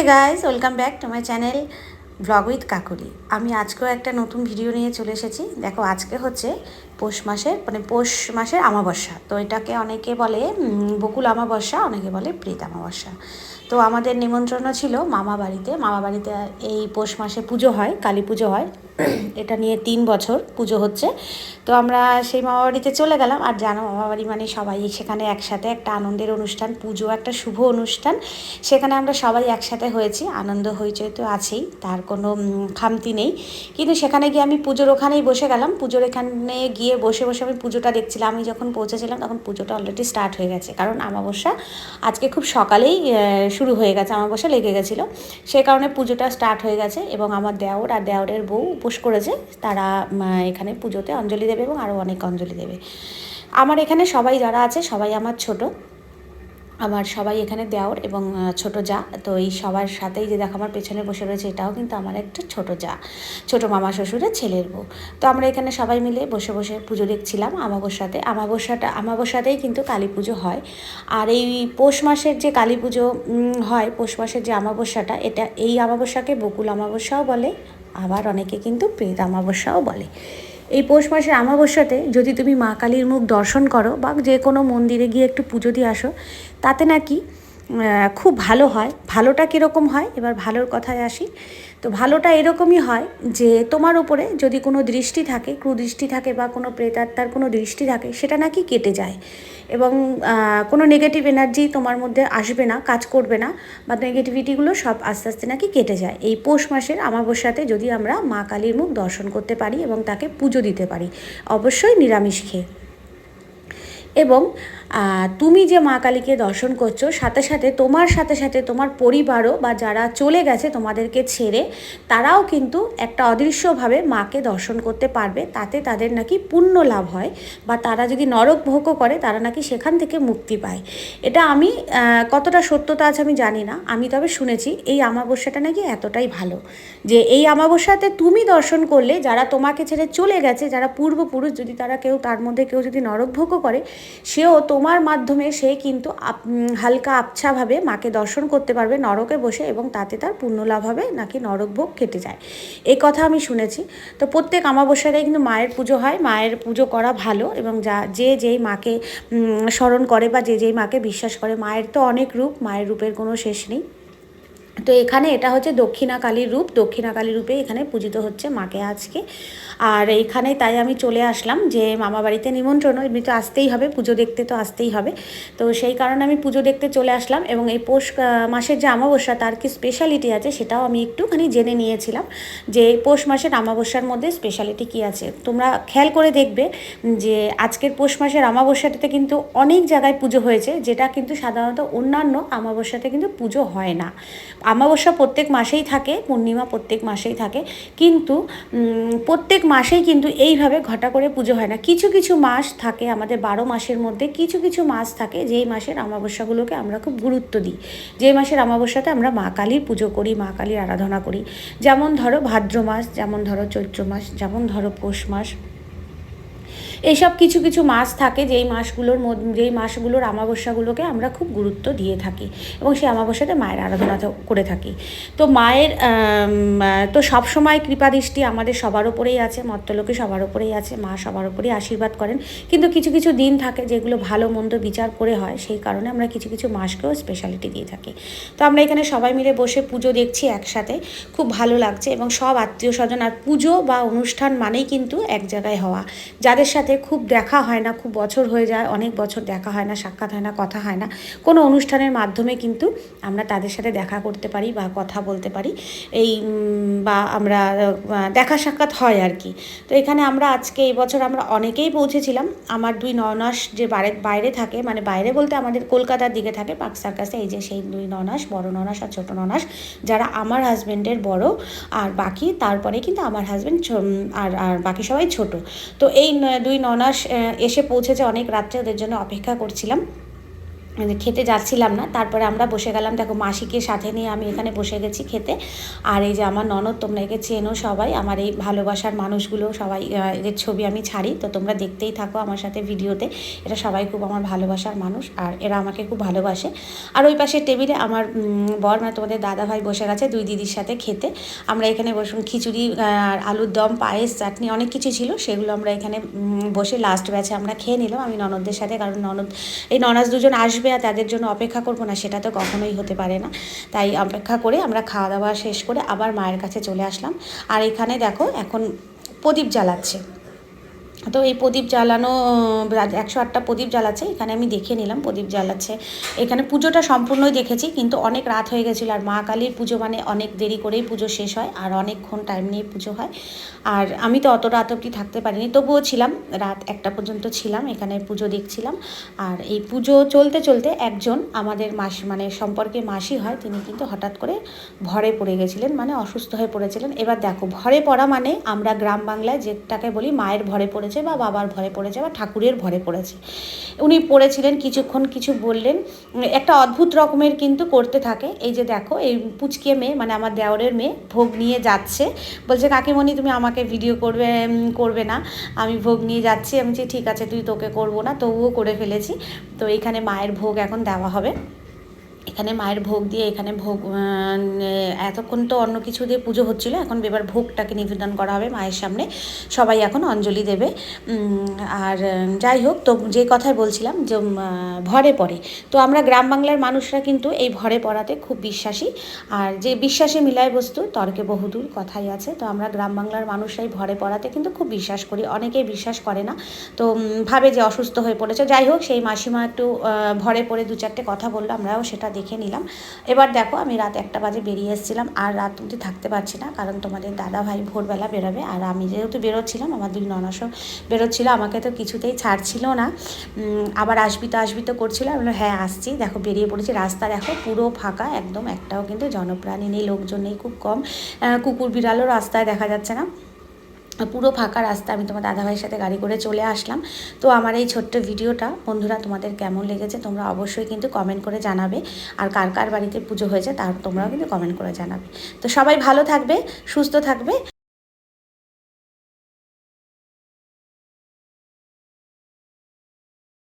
Hey guys, welcome back to my channel blog with Kakuli. আমি আজকেও একটা নতুন ভিডিও নিয়ে চলে এসেছি। দেখো, আজকে হচ্ছে পৌষ মাসের মানে পৌষ মাসের আমাবস্যা তো এটাকে অনেকে বলে বকুল আমাবস্যা অনেকে বলে প্রীত আমাবস্যা তো আমাদের নিমন্ত্রণ ছিল মামা বাড়িতে। মামা বাড়িতে এই পৌষ মাসে পুজো হয়, কালী পুজো হয়। এটা নিয়ে তিন বছর পুজো হচ্ছে। তো আমরা সেই মামা বাড়িতে চলে গেলাম। আর জানো, মামা বাড়ি মানে সবাই সেখানে একসাথে একটা আনন্দের অনুষ্ঠান, পুজো একটা শুভ অনুষ্ঠান। সেখানে আমরা সবাই একসাথে হয়েছি, আনন্দ হইচই তো আছেই, তার কোনো খামতি নেই। কিন্তু সেখানে গিয়ে আমি পুজোর ওখানেই বসে গেলাম। পুজোর এখানে গিয়ে বসে বসে আমি পুজোটা দেখছিলাম। আমি যখন পৌঁছেছিলাম তখন পুজোটা অলরেডি স্টার্ট হয়ে গেছে। কারণ আমাবস্যা আজকে খুব সকালেই শুরু হয়ে গেছে। আমাবস্যা লেগে গেছিল। সে কারণে পুজোটা স্টার্ট হয়ে গেছে এবং আমার দেওর আর দেওরের বউ উপোস করেছে। তারা এখানে পুজোতে অঞ্জলি দেবে এবং আরও অনেক অঞ্জলি দেবে। আমার এখানে সবাই যারা আছে সবাই আমার ছোট। আমার সবাই এখানে দেওর এবং ছোট যা। তো এই সবার সাথেই যে দেখো আমার পেছনে বসে রয়েছে, এটাও কিন্তু আমার একটা ছোট যা। ছোট মামা শ্বশুরের ছেলের বউ। তো আমরা এখানে সবাই মিলে বসে বসে পুজো দেখছিলাম আমাবস্যাতে। আমাবস্যাটা, আমাবস্যাতেই কিন্তু কালী পুজো হয়। আর এই পৌষ মাসের যে কালী পুজো হয়, পৌষ মাসের যে আমাবস্যাটা, এটা এই আমাবস্যাকে বকুল আমাবস্যাও বলে, আবার অনেকে কিন্তু প্রেত আমাবস্যাও বলে। এই পৌষ মাসের আমাবস্যাতে যদি তুমি মা কালীর মুখ দর্শন করো বা যে কোনো মন্দিরে গিয়ে একটু পুজো দিয়ে আসো, তাতে নাকি খুব ভালো হয়। ভালোটা কীরকম হয়? এবার ভালোর কথায় আসি। তো ভালোটা এরকমই হয় যে তোমার উপরে যদি কোনো দৃষ্টি থাকে, কুদৃষ্টি থাকে বা কোনো প্রেতাত্মার কোনো দৃষ্টি থাকে, সেটা নাকি কেটে যায়। এবং কোনো নেগেটিভ এনার্জি তোমার মধ্যে আসবে না, কাজ করবে না, বা নেগেটিভিটিগুলো সব আস্তে আস্তে নাকি কেটে যায়। এই পৌষ মাসের আমাবস্যাতে যদি আমরা মা কালীর মুখ দর্শন করতে পারি এবং তাকে পুজো দিতে পারি, অবশ্যই নিরামিষ খেয়ে। এবং তুমি যে মা কালীকে দর্শন করছ, সাথে সাথে তোমার সাথে সাথে তোমার পরিবারও বা যারা চলে গেছে তোমাদেরকে ছেড়ে, তারাও কিন্তু একটা অদৃশ্যভাবে মাকে দর্শন করতে পারবে। তাতে তাদের নাকি পুণ্য লাভ হয় বা তারা যদি নরক ভোগও করে, তারা নাকি সেখান থেকে মুক্তি পায়। এটা আমি কতটা সত্যতা আছে আমি জানি না। আমি তবে শুনেছি এই আমাবস্যাটা নাকি এতটাই ভালো যে এই আমাবস্যাতে তুমি দর্শন করলে, যারা তোমাকে ছেড়ে চলে গেছে, যারা পূর্বপুরুষ, যদি তারা কেউ, তার মধ্যে কেউ যদি নরক ভোগও করে, সেও তোমার মাধ্যমে সে কিন্তু হালকা আবছাভাবে মাকে দর্শন করতে পারবে নরকে বসে এবং তাতে তার পুণ্য লাভ হবে, নাকি নরক ভোগ কেটে যায়। এই কথা আমি শুনেছি। তো প্রত্যেক অমাবস্যাটাই কিন্তু মায়ের পুজো হয়। মায়ের পুজো করা ভালো এবং যা, যে যেই মাকে স্মরণ করে বা যে যেই মাকে বিশ্বাস করে, মায়ের তো অনেক রূপ, মায়ের রূপের কোনো শেষ নেই। তো এখানে এটা হচ্ছে দক্ষিণা কালীর রূপ। দক্ষিণা কালী রূপে এখানে পূজিত হচ্ছে মাকে আজকে। আর এখানে তাই আমি চলে আসলাম যে মামা বাড়িতে নিমন্ত্রণ, এমনি তো আসতেই হবে, পুজো দেখতে তো আসতেই হবে। তো সেই কারণে আমি পুজো দেখতে চলে আসলাম এবং এই পৌষ মাসের যে আমাবস্যা তার কি স্পেশালিটি আছে সেটাও আমি একটুখানি জেনে নিয়েছিলাম যে পৌষ মাসের আমাবস্যার মধ্যে স্পেশালিটি কী আছে। তোমরা খেয়াল করে দেখবে যে আজকের পৌষ মাসের আমাবস্যাটাতে কিন্তু অনেক জায়গায় পুজো হয়েছে, যেটা কিন্তু সাধারণত অন্যান্য আমাবস্যাতে কিন্তু পুজো হয় না। আমাবস্যা প্রত্যেক মাসেই থাকে, পূর্ণিমা প্রত্যেক মাসেই থাকে, কিন্তু প্রত্যেক মাসেই কিন্তু এইভাবে ঘটা করে পুজো হয় না। কিছু কিছু মাস থাকে আমাদের বারো মাসের মধ্যে, কিছু কিছু মাস থাকে যেই মাসের আমাবস্যাগুলোকে আমরা খুব গুরুত্ব দিই। যেই মাসের আমাবস্যাতে আমরা মা কালীর পুজো করি, মা কালীর আরাধনা করি। যেমন ধরো ভাদ্র মাস, যেমন ধরো চৈত্র মাস, যেমন ধরো পৌষ মাস। এইসব কিছু কিছু মাস থাকে যেই মাসগুলোর যেই মাসগুলোর আমাবস্যাগুলোকে আমরা খুব গুরুত্ব দিয়ে থাকি এবং সেই আমাবস্যাতে মায়ের আরাধনা করে থাকি। তো মায়ের তো সবসময় কৃপা দৃষ্টি আমাদের সবার ওপরেই আছে, মত্তলোকে সবার ওপরেই আছে, মা সবার ওপরেই আশীর্বাদ করেন। কিন্তু কিছু কিছু দিন থাকে যেগুলো ভালো মন্দ বিচার করে হয়, সেই কারণে আমরা কিছু কিছু মাসকেও স্পেশালিটি দিয়ে থাকি। তো আমরা এখানে সবাই মিলে বসে পুজো দেখছি একসাথে, খুব ভালো লাগছে এবং সব আত্মীয় স্বজন আর পুজো বা অনুষ্ঠান মানেই কিন্তু এক জায়গায় হওয়া। যাদের সাথে খুব দেখা হয় না, খুব বছর হয়ে যায়, অনেক বছর দেখা হয় না, সাক্ষাৎ হয় না, কথা হয় না। কোনো অনুষ্ঠানের মাধ্যমে কিন্তু আমরা তাদের সাথে দেখা করতে পারি বা কথা বলতে পারি। এই বা আমরা দেখা সাক্ষাৎ হয় আর কি। তো এখানে আমরা আজকে এই বছর আমরা অনেকেই পৌঁছেছিলাম। আমার দুই ননাস যে বাইরে বাইরে থাকে মানে বাইরে বলতে আমাদের কলকাতার দিকে থাকে, পার্ক সার্কাসে, এই যে সেই দুই ননাস, বড় ননাস আর ছোট ননাস, যারা আমার হাজব্যান্ডের বড়, আর বাকি তারপরে কিন্তু আমার হাজব্যান্ড আর আর বাকি সবাই ছোট। তো এই দুই ননাস এসে পৌঁছেছে অনেক রাত্রে ওদের জন্য অপেক্ষা করছিলাম। খেতে যাচ্ছিলাম না, তারপরে আমরা বসে গেলাম, দেখো মাসিকে সাথে নিয়ে আমি এখানে বসে গেছি খেতে। আর এই যে আমার ননদ, তোমরা একে চেনো সবাই, আমার এই ভালোবাসার মানুষগুলো সবাই এদের ছবি আমি ছাড়ি, তো তোমরা দেখতেই থাকো আমার সাথে ভিডিওতে। এটা সবাই খুব আমার ভালোবাসার মানুষ, আর এরা আমাকে খুব ভালোবাসে। আর ওই পাশের টেবিলে আমার বর মানে তোমাদের দাদা ভাই বসে গেছে দুই দিদির সাথে খেতে। আমরা এখানে বসুন খিচুড়ি আর আলুর দম, পায়েস, চাটনি অনেক কিছু ছিল, সেগুলো আমরা এখানে বসে লাস্ট ব্যাচে আমরা খেয়ে নিলাম, আমি ননদদের সাথে, কারণ ননদ, এই ননাজ দুজন আসবে আর তাদের জন্য অপেক্ষা করব না, সেটা তো কখনোই হতে পারে না। তাই অপেক্ষা করে আমরা খাওয়া দাওয়া শেষ করে আবার মায়ের কাছে চলে আসলাম। আর এখানে দেখো, এখন প্রদীপ জ্বালাচ্ছে। তো এই প্রদীপ জ্বালানো একশো আটটা প্রদীপ জ্বালাচ্ছে, এখানে আমি দেখে নিলাম প্রদীপ জ্বালাচ্ছে। এখানে পুজোটা সম্পূর্ণই দেখেছি, কিন্তু অনেক রাত হয়ে গেছিল, আর মা কালীর পুজো মানে অনেক দেরি করেই পুজো শেষ হয়, আর অনেকক্ষণ টাইম নিয়ে পুজো হয়। আর আমি তো অত রাত অবধি থাকতে পারিনি, তবুও ছিলাম, রাত একটা পর্যন্ত ছিলাম, এখানে পুজো দেখছিলাম। আর এই পুজো চলতে চলতে একজন আমাদের মাসি মানে সম্পর্কে মাসি হয়, তিনি কিন্তু হঠাৎ করে ভরে পড়ে গেছিলেন মানে অসুস্থ হয়ে পড়েছিলেন। এবার দেখো, ভরে পড়া মানে আমরা গ্রাম বাংলায় যেটাকে বলি মায়ের ভরে পড়েছে বা বাবার ভরে পড়েছে বা ঠাকুরের ভরে পড়েছে। উনি পড়েছিলেন, কিছুক্ষণ কিছু বললেন। একটা অদ্ভুত রকমের কিন্তু করতে থাকে। এই যে দেখো, এই পুচকে মেয়ে মানে আমার দেওরের মেয়ে, ভোগ নিয়ে যাচ্ছে। বলছে, কাকিমণি, তুমি আমাকে ভিডিও করবে করবে না। আমি ভোগ নিয়ে যাচ্ছি। আমি ঠিক আছে, তুই তোকে করব না, তবুও করে ফেলেছি। তো এইখানে মায়ের ভোগ এখন দেওয়া হবে। এখানে মায়ের ভোগ দিয়ে, এখানে ভোগ এতক্ষণ তো অন্য কিছু দিয়ে পুজো হচ্ছিল, এখন এবার ভোগটাকে নিবেদন করা হবে মায়ের সামনে। সবাই এখন অঞ্জলি দেবে। আর, যাই হোক, তো যে কথায় বলছিলাম যে ভরে পড়ে। তো আমরা গ্রাম বাংলার মানুষরা কিন্তু এই ভরে পড়াতে খুব বিশ্বাসী। আর যে বিশ্বাসে মিলায় বস্তু, তর্কে বহুদূর কথাই আছে। তো আমরা গ্রাম বাংলার মানুষরাই ভরে পড়াতে কিন্তু খুব বিশ্বাস করি। অনেকেই বিশ্বাস করে না। তো ভাবে যে অসুস্থ হয়ে পড়েছে। যাই হোক, সেই মাসিমা একটু ভরে পড়ে দু চারটে কথা বলল, আমরাও সেটা দেখে নিলাম। এবার দেখো আমি রাত একটা বাজে বেরিয়ে এসেছিলাম। আর রাত অবধি থাকতে পারছি না কারণ তোমাদের দাদা ভাই ভোরবেলা বেরোবে। আর আমি যেহেতু বেরোচ্ছিলাম আমার দুই ননাসও বেরোচ্ছিল আমাকে তো কিছুতেই ছাড়ছিল না। আবার আসবি তো আসবি তো করছিল। আমি বললাম, হ্যাঁ আসছি। দেখো বেরিয়ে পড়েছি। রাস্তা দেখো পুরো ফাঁকা একদম একটাও কিন্তু জনপ্রাণী নেই লোকজন নেই খুব কম। কুকুর বিড়ালও রাস্তায় দেখা যাচ্ছে না। পুরো ফাঁকা রাস্তা, আমি তোমার দাদাভাইয়ের সাথে গাড়ি করে চলে আসলাম। তো আমার এই ছোট্ট ভিডিওটা, বন্ধুরা তোমাদের কেমন লেগেছে তোমরা অবশ্যই কিন্তু কমেন্ট করে জানাবে। আর কার কার বাড়িতে পুজো হয়েছে তার তোমরাও কিন্তু কমেন্ট করে জানাবে। তো সবাই ভালো থাকবে, সুস্থ থাকবে।